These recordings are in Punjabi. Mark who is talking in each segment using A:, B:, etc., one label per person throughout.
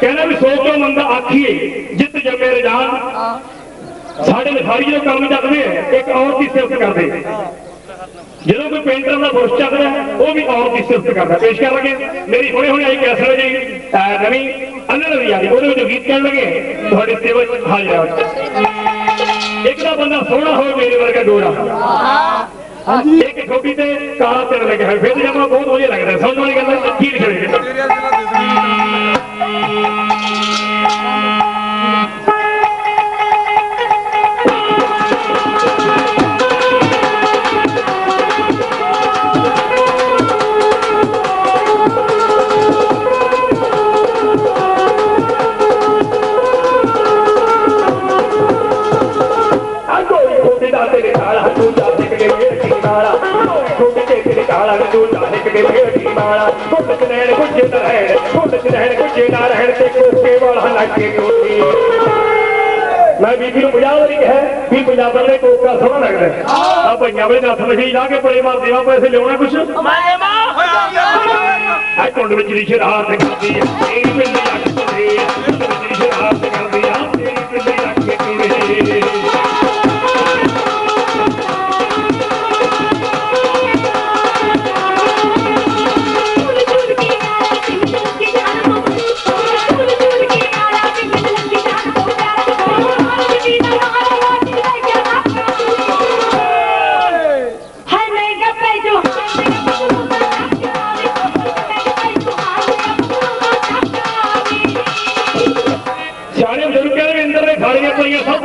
A: ਕਹਿੰਦਾ ਵੀ ਸੋ ਕਿਉਂ ਮੰਦਾ ਆਖੀਏ ਜਿੱਤ ਜੰਮੇ ਰਜਾਨ ਸਾਡੇ ਲਿਖਾਰੀ ਜੋ ਕੰਮ ਚੱਕਦੇ ਆ ਇੱਕ ਔਰਤ ਦੀ ਸਿਫਤ ਕਰਦੇ। ਜਦੋਂ ਕੋਈ ਪੇਂਟਰ ਦਾ ਬੁਰਸ਼ ਚੱਕਦਾ ਉਹ ਵੀ ਔਰਤ ਦੀ ਸਿਫਤ ਕਰਦਾ। ਪੇਸ਼ ਕਰ ਲਗੇ ਮੇਰੀ ਹੁਣੇ ਹੁਣੇ ਆਈ ਕੈਸਟ ਜੀ ਨਵੀਂ ਅੰਨੜ ਦੀ ਆਈ ਉਹਦੇ ਵਿੱਚ ਗੀਤ ਕਹਿਣ ਲੱਗੇ ਤੁਹਾਡੇ ਸੇਵਾ ਹਾਜ਼ਰ ਇੱਕ ਦਾ ਬੰਦਾ ਸੋਹਣਾ ਹੋਵੇ ਮੇਰੇ ਵਰਗਾ ਗੋਰਾ। ਹਾਂਜੀ ਇੱਕ ਛੋਟੀ ਤੇ ਕਾਲਾ ਤਿਲ ਲੱਗਿਆ ਹੋਇਆ ਫਿਰ ਜਮਾ ਬਹੁਤ ਵਧੀਆ ਲੱਗਦਾ ਸਮਝ ਵਾਲੀ ਦਾ ਤੇਰੇ ਕਾਲਾ ਤੂੰ ਜਾ ਨਿਕ ਕੇ ਮੇਰੀ ਮਾਲਾ ਕੋਈ ਖੋਟੀ ਤੇ ਤੇਰੇ ਕਾਲਾ ਤੂੰ ਜਾ ਨਿਕ ਕੇ ਮੇਰੀ ਮਾਲਾ ਕੁੱਟ ਚ ਰਹਿਣ ਕੁੱਜੇ ਨਾ ਰਹਿਣ ਕੁੱਟ ਚ ਰਹਿਣ ਕੁੱਜੇ ਨਾ ਰਹਿਣ ਤੇ ਕੋਕੇ ਵਾਲਾ ਲੱਗੇ ਕੋਠੀ ਮੈਂ ਬੀਬੀ ਨੂੰ ਪੰਜਾਬ ਵਾਲੀ ਕਿਹਾ ਵੀ ਪੰਜਾਬਣ ਦੇ ਕੋਕਾ ਸੋਹਣਾ ਲੱਗਦਾ ਆ ਭਈਆਂ ਵਾਲੇ ਨੱਥ ਮਸ਼ੀ ਲਾ ਕੇ ਬੜੇ ਮਾਰ ਦੇਵਾ ਪੈਸੇ ਲਿਆਉਣਾ ਕੁਛ ਆ ਕੁੰਡ ਵਿੱਚ ਦੀ ਸ਼ਰਾਰਤ ਕਰਦੀ ਹੈ ਤੇਰੀ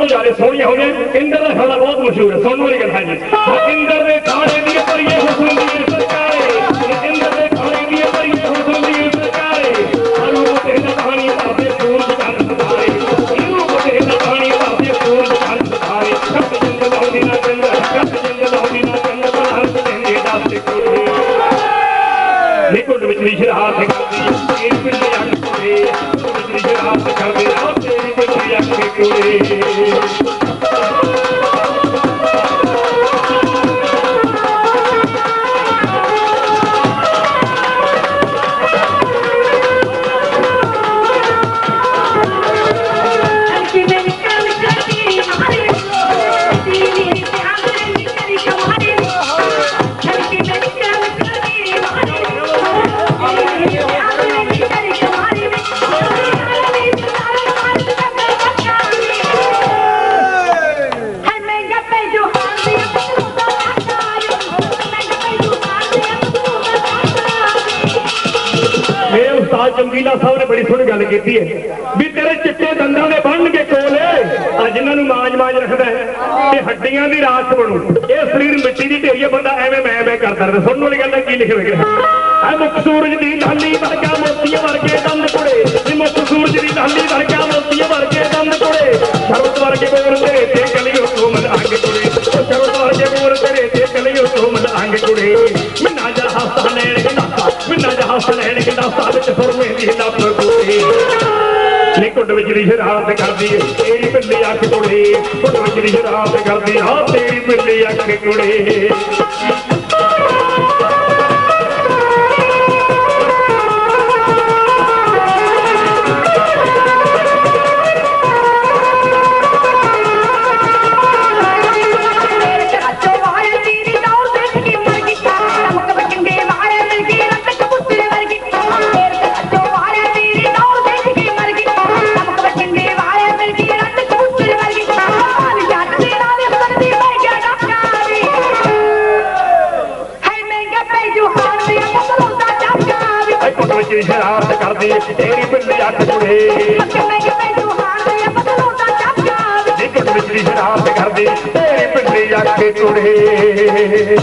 A: ਪਈਆਂ ਸਭ ਤੋਂ ਜ਼ਿਆਦਾ ਸੋਹਣੀਆਂ ਹੋਣੀਆਂ ਇੰਦਰ ਦਾ ਖਾਣਾ ਬਹੁਤ ਮਸ਼ਹੂਰ ਹੈ, ਸੋਨੂੰ ਵਾਲੀ ਗੱਲ ਹੈ ਜੀ। ਇੰਦਰ ਦੇ ਖਾਣੇ ਦੀਆਂ ਪਰੀਆਂ ਹੁਸਨ ਦੀ ਸਰਕਾਰੇ ਇੰਦਰ ਦੇ ਖਾਣੇ ਦੀਆਂ ਪਰੀਆਂ ਹੁਸਨ ਦੀ ਸਰਕਾਰੇ ਹਰੂ ਬਤੇ ਦਾ ਖਾਣੀ ਭਾਵੇਂ ਸੂਰਜ ਚੰਦ ਸਤਾਰੇ ਇਹਨੂੰ ਬਤੇ ਦਾ ਖਾਣੀ ਭਾਵੇਂ ਸੂਰਜ ਚੰਦ ਸਤਾਰੇ ਕੱਟ ਜਿੰਦ ਲਾਉਂਦੀ ਨਾ ਚੰਦ ਕੱਟ ਜਿੰਦ ਲਾਉਂਦੀ ਨਾ ਚੰਦ ਪਰ ਹੱਥ ਦੇਂਦੇ ਦੱਸ ਕੋਈ ਨਿਕੁੰਡ ਵਿੱਚ ਵੀ ਸ਼ਰਾਰਤ করে ਅੱਖ ਜੰਗੀਲਾ ਸਾਹਿਬ ਨੇ ਬੜੀ ਸੋਹਣੀ ਗੱਲ ਕੀਤੀ ਹੈ ਵੀ ਤੇਰੇ ਚਿੱਟੇ ਦੰਦਾਂ ਦੇ ਬਣਨਗੇ ਕੋਲੇ ਅੱਜ ਇਹਨਾਂ ਨੂੰ ਮਾਜ ਮਾਜ ਰੱਖਦਾ ਹੈ ਤੇ ਹੱਡੀਆਂ ਦੀ ਰਾਖ ਬਣੂ। ਇਹ ਸਰੀਰ ਮਿੱਟੀ ਦੀ ਢੇਰੀ ਹੈ, ਬੰਦਾ ਐਵੇਂ ਮੈਂ ਮੈਂ ਕਰਦਾ ਰਹੇ ਸੁਣਨ ਵਾਲੀ ਗੱਲ ਹੈ, ਕੀ ਲਿਖੇ ਹੋਏ ਆ ਮੁੱਖ ਸੂਰਜ ਦੀ ਲਾਲੀ ਵਰਗਾ ਮੋਤੀਆਂ ਵਰਗੇ ਦੰਦ ਕੁੜੇ ਸੁਰਮੇ ਦੀ ਲੱਭ ਕੁੜੇ ਨੀ ਕੁੰਡ ਵਿੱਚ ਦੀ ਸ਼ਰਾਰਤ ਕਰਦੀ ਏ। ਤੇਰੀ ਪਿੱਲੀ ਅੱਖ ਕੁੜੇ ਕੁੰਡ ਵਿੱਚ ਦੀ ਸ਼ਰਾਰਤ ਕਰਦੀ। ਹਾਂ ਤੇਰੀ ਪਿੱਲੀ ਅੱਖ ਕੁੜੇ ਐ ਕੁੰਡ ਸ਼ਰਾਰਤ ਕਰਦੀ, ਤੇਰੀ ਪਿੱਲੀ ਅੱਖ ਕੁੜੇ ਨੀ ਵਿੱਚ ਸ਼ਰਾਰਤ ਕਰਦੀ, ਤੇਰੀ ਪਿੱਲੀ ਅੱਖ ਕੁੜੇ